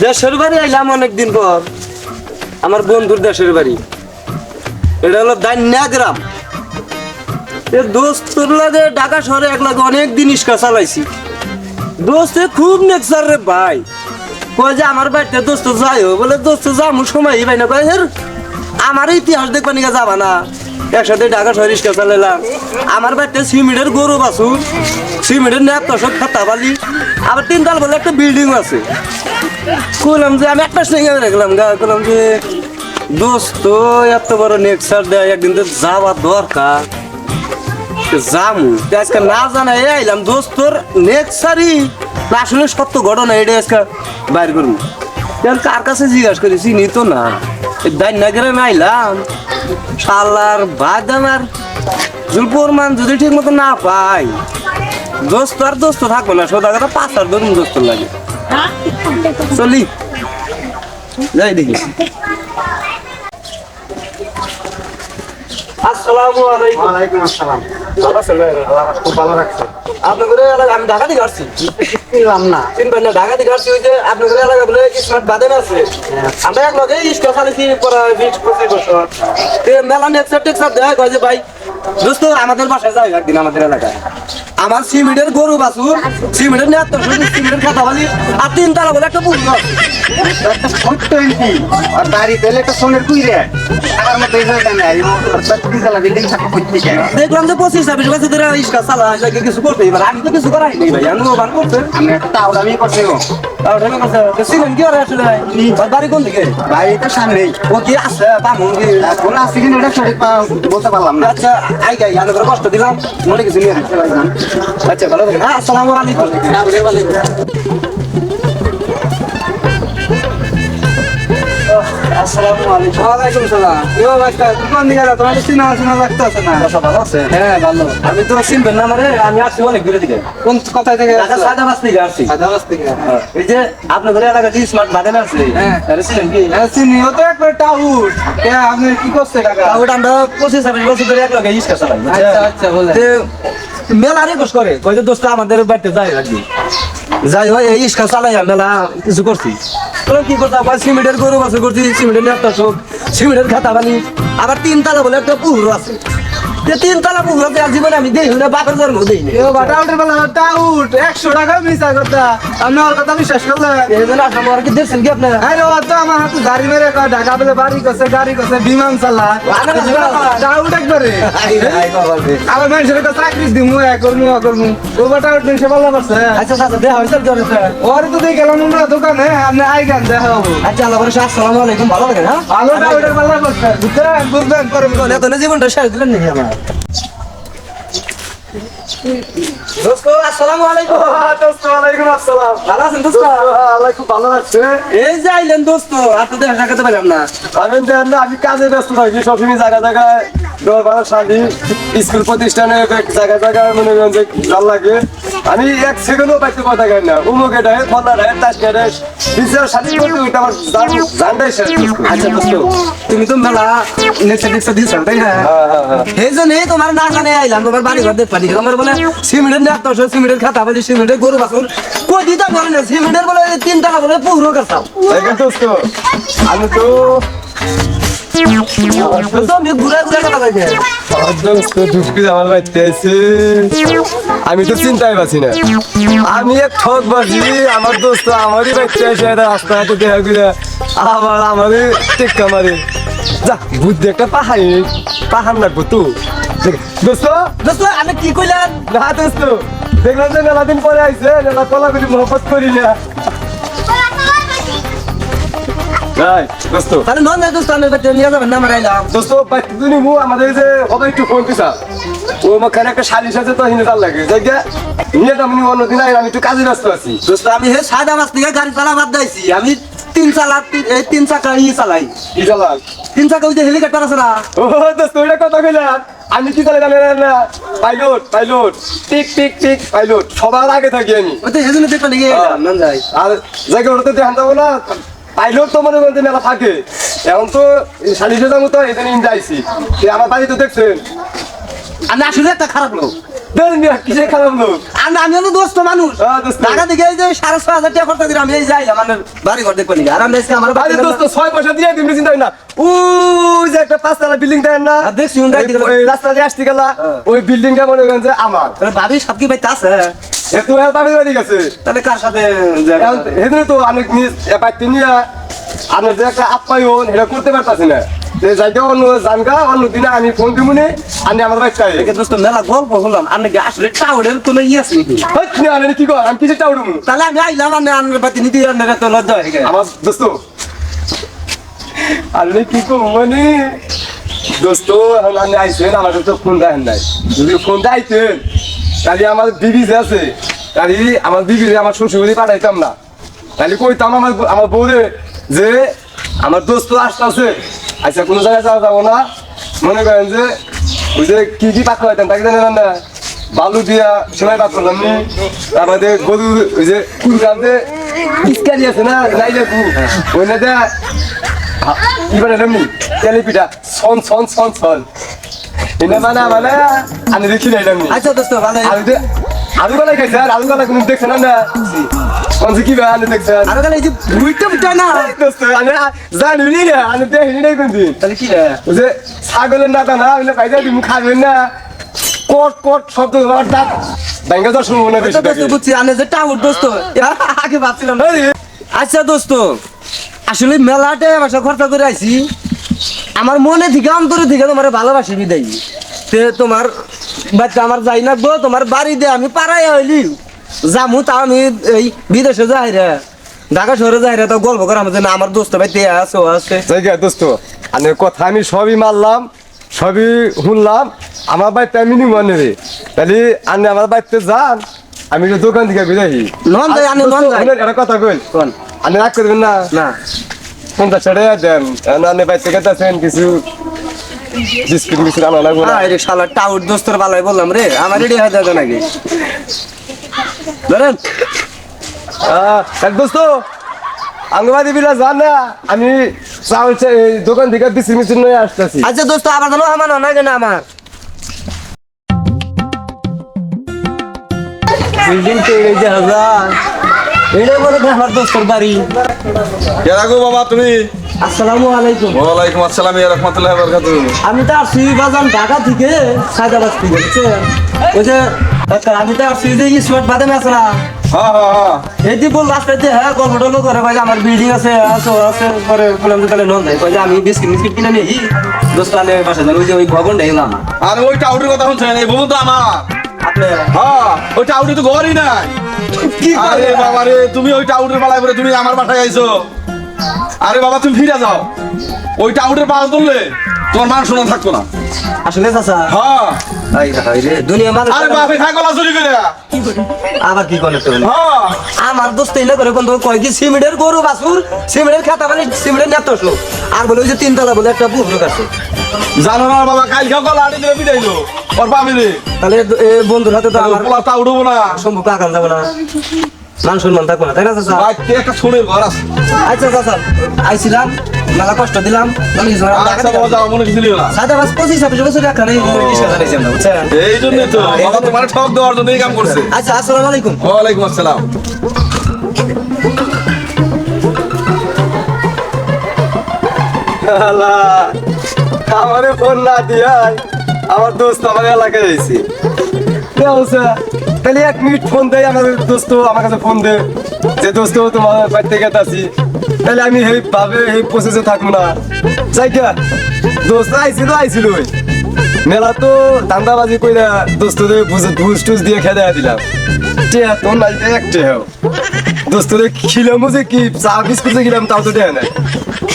দেশের বাড়ি আইলাম অনেকদিন পর। আমার বন্ধুর দেশের বাড়ি। এটা হলো দান্যা গ্রাম ঢাকা শহরে এক লাগে অনেক দিন ইস্কা চালাইছি। দোস্তে খুব নেকসার রে ভাই। কয় যে আমার বাড়িতে দোস্ত যাই বলে দোস্ত যামু সময় ভাই না। হের, আমার ইতিহাস দেখবা নিকা যাবা না। একসাথে ঢাকা শহর ইস্কা চালাইলাম। আমার বাড়িতে সিমেন্টের গরু বাছুর। সিমেন্টের ন্যাপ তসব খাতা, বালি। আবার তিনতাল বলে একটা বিল্ডিং আছে। কইলাম যে আমি একটা সঙ্গে রাখলাম গা, কইলাম যে, দোস্ত, এত বড় নেক্সার দেয় একদিন তো যাওয়ার দরকার। তো আজকে না জানা আইলাম দোস্তর নেক্সারই আসলে সত্য ঘটনা এটা আজকে বাইর করব কার কাছে জিজ্ঞাসা করি, চিনি তো না। দাইনা গ্রামে আইলাম, শালার বাদ আমার জুলপুর মান যদি ঠিক মতো না পাই দোস্ত আর দোস্ত থাকব না সোদা কথা পাঁচ আর ধরুন দোস্ত লাগে। চলি। যাই দেখি। আসসালামু আলাইকুম। ওয়ালাইকুম আসসালাম। ভালো আছেন ভাই? খুব ভালো রাখছে। আপনাদের এলাকা আমি ঢাকা থেকে আসছি। পেলাম না। চিনবেন না ঢাকা থেকে আসছি ওই যে আপনাদের এলাকা বলে স্মার্ট বাদেন আছে। আমরা এক লগে ইস্কা চালিয়েছি পরে বিশ পঁচিশ বছর। তে মেলা নেক্সার টেক্সার দেয় কয় যে ভাই দোস্ত আমাদের বাসায় যাই একদিন আমাদের এলাকায়। আমার সিমেন্টের গরু বাছুর সিমেন্টের নেট সিমেন্টের খাতা বালি আর তিন তালা বলে একটা বুঝলো একটা ছোট্ট আর একটা সোনের কুইরে। মতো এই নেই দেখলাম যে পঁচিশ ছাব্বিশ বছর ধরে ইস্কা চালা কিছু করতে এবার আমি তো কিছু করাই নেই ভাই আমি বান করতে। আমি একটা তাও দামি করছি গো। আর ওটা কথা সিমেন্ট কি আর আসলে? বাড়ি কোন দিকে? বাড়িতে সামনেই। ও কি আছে বামুন কি? এখন আসছি কিন্তু এটা সঠিক বলতে পারলাম না। আচ্ছা আই গাই আমি কষ্ট দিলাম। মনে কিছু নিয়ে আচ্ছা ভালো থাকেন হ্যাঁ আসসালামু আলাইকুম। আসসালামু আলাইকুম। ওয়ালাইকুম সালাম। ইও বাচ্চা কোন দিকে যা তোমার চিনা চিনা লাগতেছে না? আচ্ছা ভালো আছে। হ্যাঁ ভালো। আমি তো চিনবেন না মানে আমি আসছি অনেক দূরে দিকে। কোন কোথায় থেকে ঢাকা সাদা বাস থেকে আসছি। সাদাবাস থেকে। এই যে আপনাদের এলাকাতে স্মার্ট বাগান আছে হ্যাঁ। চিনেন কি? হ্যাঁ চিনি। ও তো একবার টাউট। কে আপনি কি করছে কাকা ওটা আমরা পঁচিশ ছাব্বিশ বছর ধরে এক লগে ইস্কা চালাই আচ্ছা আচ্ছা বলে মেলা রেকর্ড করে। কই যে, দোস্ত, আমাদের বাড়িতে যাই কি যাই হয় এই ইস্কা চালাইয়া মেলা কিছু করছি। তোরা কি করতে আবার সিমেন্টের গরু বাছু করছি, সিমেন্টের নেতা চোখ সিমেন্টের খাতা বানি আবার তিন তালা বলে একটা পুহুর আছে। যে তিন তালা পুকুর আছে আর জীবনে আমি দেই না বাপের জন্ম দেই না এ বাটা উঠে বলা টাউট 100 টাকা মিছা কথা আপনি ওর কথা বিশ্বাস করলেন এই জন্য আসলে আর কি দেখছেন কি আপনারা আরে ও তো আমার হাতে গাড়ি মেরে কয় ঢাকা বলে বাড়ি করছে গাড়ি করছে বিমান চালা টাউট একবারে আই আই বাবা রে। আমার মানুষের একটা চাকরি দিমু এ করমু ও করমু ও বাটা উঠে সে ভালো করছে আচ্ছা আচ্ছা দেখা হয়েছে জোরে ওর তো দেখে গেলাম আমরা দোকানে আপনি আই গান দেখা হব আচ্ছা আল্লাহ বলে আসসালামু আলাইকুম ভালো থাকেন হ্যাঁ ভালো টাউটের ভালো করছে বুঝছেন বুঝবেন পরে জীবনটা শেষ দিলেন নাকি আমার 嗯。দোস্ত আসসালামু আলাইকুম। ওয়ালাইকুম আসসালাম। ভালো আছেন দোস্ত? আল্লাহ খুব ভালো লাগছে এই যে আইলেন দোস্ত আপনাদের দেখা করতে পারলাম না। আমি দেন না আমি কাজে ব্যস্ত থাকি সবসময় জায়গা জায়গায় দোকান বাজার শাদি স্কুল প্রতিষ্ঠানে জায়গায় জায়গায় মনে করেন যে ভালো লাগে। আমি এক সেকেন্ডও পাইতে কথা গাই না। উমুক এটা ফলা রায় তাস কেটে বিচার শাদি করতে ওইটা আমার জান- জানটাই শেষ। আচ্ছা দোস্ত তুমি তো মেলা নেক্সট নেক্সট দিছ তাই না? হ্যাঁ হ্যাঁ হ্যাঁ। এই তোমার না জানে আইলাম তোমার বাড়ি ঘর তোমার বলে সিমেন্টের নেট সিমেন্টের খাতা বলে সিমেন্টের গরু বাছুর। কই দিতা বলে না সিমেন্টের বলে তিন টাকা বলে পুরো দেখেন দোস্ত আমি তো। আমি তো চিন্তাই পাচ্ছি না। আমি এক ঠক বাজি আমার দোস্ত আমারই বাচ্চা এসে একটা রাস্তা হাতে দেখা করে আবার আমারই টেক্কা মারে। যা বুদ্ধি একটা পাহাড়ি পাহাড় লাগবো তো। দোস্ত দোস্ত আমি কি কইলাম? না দোস্ত দেখলাম যে মেলা দিন পরে আইসে মেলা কলা করি মহব্বত করি না দোস্ত। তাহলে নন দোস্ত আমি বাড়িতে নিয়ে যাবেন না আমার দোস্ত বাইতে তুমি মু আমাদের যে হবে একটু ফোন দিছা। ও মাখানে একটা শালিশ আছে তো হিনে তার লাগে। যাই গিয়া নিয়ে তো আমি অন্যদিন আইলাম আমি একটু কাজে ব্যস্ত আছি। দোস্ত আমি হে সাদা মাছ থেকে গাড়ি চালা বাদ দিয়েছি। আমি তিন চালা এই তিন চাকা ই চালাই। কি চালান তিন চাকা ওই যে হেলিকপ্টার আছে না? ও দোস্ত ওইটা কথা কইলাম আমি কি করে জানি না pilot pilot. Tick tick tick pilot. সবার আগে থাকি আমি। তো দেখতে না যাই আর জায়গা ওটা তো দেখান যাব না। পাইলট তো মনে করেন মেলা থাকে। এখন তো সালিশে যাব তো এখানে যাইছি আমার বাড়ি তো দেখছেন আমি আসলে একটা খারাপ লোক। কিসে খারাপ লোক? আর আমি দোস্ত মানুষ। হ্যাঁ, এই যে সাড়ে ছয় হাজার টাকা খরচা করে আমি এই যাই আমার বাড়ি ঘর আর আমি আমার বাড়ি দোস্ত ছয় পয়সা দিয়ে তুমি চিন্তা করি না। ওই যে একটা পাঁচতলা বিল্ডিং দেন না দেখছি, রাস্তা দিয়ে আসতে গেলা ওই বিল্ডিংটা মনে করেন যে আমার। ভাবি সব কি আছে? এত বাড়ি বাড়ি গেছে। তাহলে কার সাথে তো অনেক নিজ পাইতে নিয়ে আপনার যে একটা আপ্যায়ন এটা করতে পারতাছি না। যে জায়গা অন্য জানগা অন্য দিনে আমি ফোন দিব নে আমি আমার বাচ্চায় একে দোস্ত মেলা গল্প হলাম। আর নাকি আসলে আছে নাকি? কি কর আমি কিছু তাহলে আমি আইলাম আর আনলে পাতি নিতে আনলে তো লজ্জা হয়ে আমার দোস্ত আরে কি কো মানে? দোস্ত এখন আপনি আইছেন আমার ফোন নাই। যদি ফোন দেয়তেন তাহলে আমার বিবি যে আছে তাহলে আমার বিবি আমার শ্বশুর পাঠাইতাম না। তাহলে কইতাম আমার আমার বউরে যে আমার দোস্ত আসতেছে আচ্ছা কোনো জায়গায় যাওয়া যাব না। মনে করেন যে ওই যে কি কি পাক হইতেন তাকে জানেন না? বালু দিয়া সেলাই পাক করলাম নি। তারপরে গরু ওই যে কুল কাঁদতে ইস্কারি আছে না নাই দেখু। ওই না দা কি বলে রেমনি তেলিপিঠা। সন সন সন সন। এটা মানে মানে আমি দেখি নাই রেমনি আচ্ছা দোস্ত ভালো আলু আলু গলায় খাইছে আর আলু গলায় কোনো দেখছে না না। Anzi gibi halinde güzel. Ana kadar iyice büyüttü bir tane. Dostu ana zanı bile ya. Ana de. শব্দ ব্যাপারটা ব্যাংকে মনে বেশি দোস্ত বুঝছি আমি যে টাউট দোস্ত ভাবছিলাম আচ্ছা দোস্ত আসলে মেলাতে বাসা খরচা করে আইছি আমার মনে থেকে অন্তরে থেকে তোমার ভালোবাসি বিদায় তোমার বাচ্চা আমার যাই না গো তোমার বাড়িতে আমি পাড়ায় হইলি যামু তা আমি এই বিদেশে যাই রে। ঢাকা শহরে যাই রে তো গল্প করা আমার আমার দোস্ত ভাই তে আছে ও আছে। দোস্ত আনের কথা আমি সবই মারলাম সবই শুনলাম আমার বাড়িতে আমি নিব রে। তাহলে আনে আমার বাড়িতে যান আমি তো দোকান থেকে বিদায়ী নন যাই, আনে নন যাই। একটা কথা কইল কোন? আনে রাগ করবেন না। না। পঞ্চাশ টাকা দেন। আনে বাড়িতে গেতেছেন কিছু বিস্কুট মিস্কুট আনা লাগবো না। আরে শালা টাউট দোস্তর বালাই বললাম রে আমার রেডি হয়ে যাবে নাকি? ধরেন। দোস্ত আঙ্গবাদী বিলা যান না আমি চাউল চা- দোকান থেকে বিস্কুট মিস্কুট নিয়ে আসতেছি। আচ্ছা দোস্ত আবার জানো আমার না কেন আমার। বিল্ডিং যে হাজার এটা বলে আমার দোস্তর বাড়ি। কেরা গো বাবা তুমি? আসসালামু আলাইকুম। ওয়ালাইকুম আসসালাম ইয়া রহমতুল্লাহ বরকাতু আমি তো আসছি বাজান ঢাকা থেকে সায়দাবাদ থেকে বুঝছেন? ওই যে একটা আমি তো আসছি যে স্মার্ট বাদামে আছে না। হ্যাঁ হ্যাঁ হ্যাঁ। এই যে বল হ্যাঁ গল্প টল্প করে ভাই আমার বিল্ডিং আছে আছে আছে করে বললাম যে তাহলে নন দেয় কই যে আমি বিস্কিট মিস্কিট কিনে নিই। দোস্ত বাসা যান ওই যে ওই এলাম আর ওই টাউটের কথা শুনছেন? এই বলুন তো আমার হ্যাঁ ওই টাউটে তো ঘরই নাই। কি আরে বাবা রে তুমি ওই টাউটের পালায় পরে তুমি আমার বাসায় আইছো। আরে বাবা তুমি ফিরে যাও। ওই টাউটের পাশ ধরলে তোমার মান শোনা থাকতো না। আসলে চাচা হ্যাঁ। আবার কি করে হ্যাঁ। আমার দোস্ত এনে করে কোন কয় কি সিমেন্টের গরু বাসুর সিমেন্টের খাতা মানে সিমেন্টের নেত আর বলে ওই যে তিনতলা বলে একটা পুকুর আছে। জানো না বাবা কাল খাও আড়ি দিলে বিদাইলো ওর তাহলে বন্ধুর হাতে তো আমার পোলা তা উঠবো না। সম্ভব কাকাল যাব না। মান সম্মান থাকব না তাই না চাচা? বাইতে একটা শুনে ঘর আছে। আচ্ছা চাচা আইছিলাম মেলা কষ্ট দিলাম আমি টাকা আচ্ছা মনে সাদা বাস পঁচিশ ছাব্বিশ বছর বুঝছেন? এই জন্যই তো বাবা তোমার ঠক দেওয়ার জন্য এই কাম করছে। আচ্ছা আসসালামু আলাইকুম। ওয়ালাইকুম আসসালাম। আল্লাহ আমারে ফোন না দিয়াই আমার দোস্ত আমার এলাকায় আইছি। তাহলে এক মিনিট ফোন দেয় আমার দোস্ত আমার কাছে ফোন দে। যে দোস্ত তোমার বাড়িতে গেতাছি তাহলে আমি এই ভাবে এই প্রসেসে থাকব না। যাই কে দোস্ত আইছিল আইছিল মেলা তো ধান্দাবাজি কইরা দোস্তদের বুঝ- ঘুষ টুস দিয়ে খেদা দিলাম। টিয়া তোর নাই এক টিয়া দোস্তরে খিলাম যে কি, চা বিস্কুট যে খিলাম তাও তো দেয় না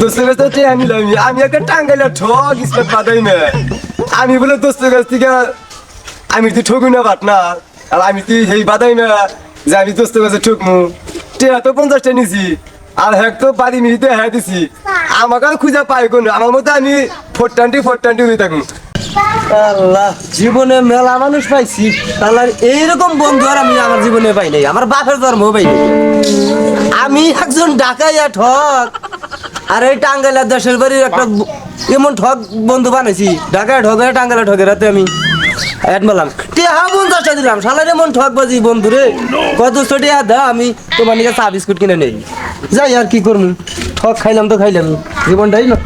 দোস্তের কাছে তো টিয়া নিলাম আমি। একটা টাঙ্গাইলা ঠক ইসলাম বাদাই মে আমি বলে দোস্তের কাছ থেকে, আমি তুই ঠকুই না বাট না। আর আমি তুই সেই বাদাই না যে আমি দোস্তের কাছে ঠকমু টিয়া তো পঞ্চাশটা নিছি। আর হ্যাক তো বাড়ি মিলিতে হ্যাঁ দিছি। আমাকে খুঁজে পাই কোনো আমার মতো আমি ফোরটান্টি ফোরটান্টি হয়ে থাকুন আল্লাহ জীবনে মেলা মানুষ পাইছি। তাহলে এইরকম বন্ধু আর আমি আমার জীবনে পাই নাই। আমার বাপের ধর্ম পাই আমি একজন ডাকাইয়া ঠক। আর এই টাঙ্গাইলা দেশের বাড়ির একটা এমন ঠক বন্ধু বানাইছি। ঢাকায় ঠকে টাঙ্গাইলা ঠকে রাতে আমি অ্যাড মারলাম আমি জীবনটাই না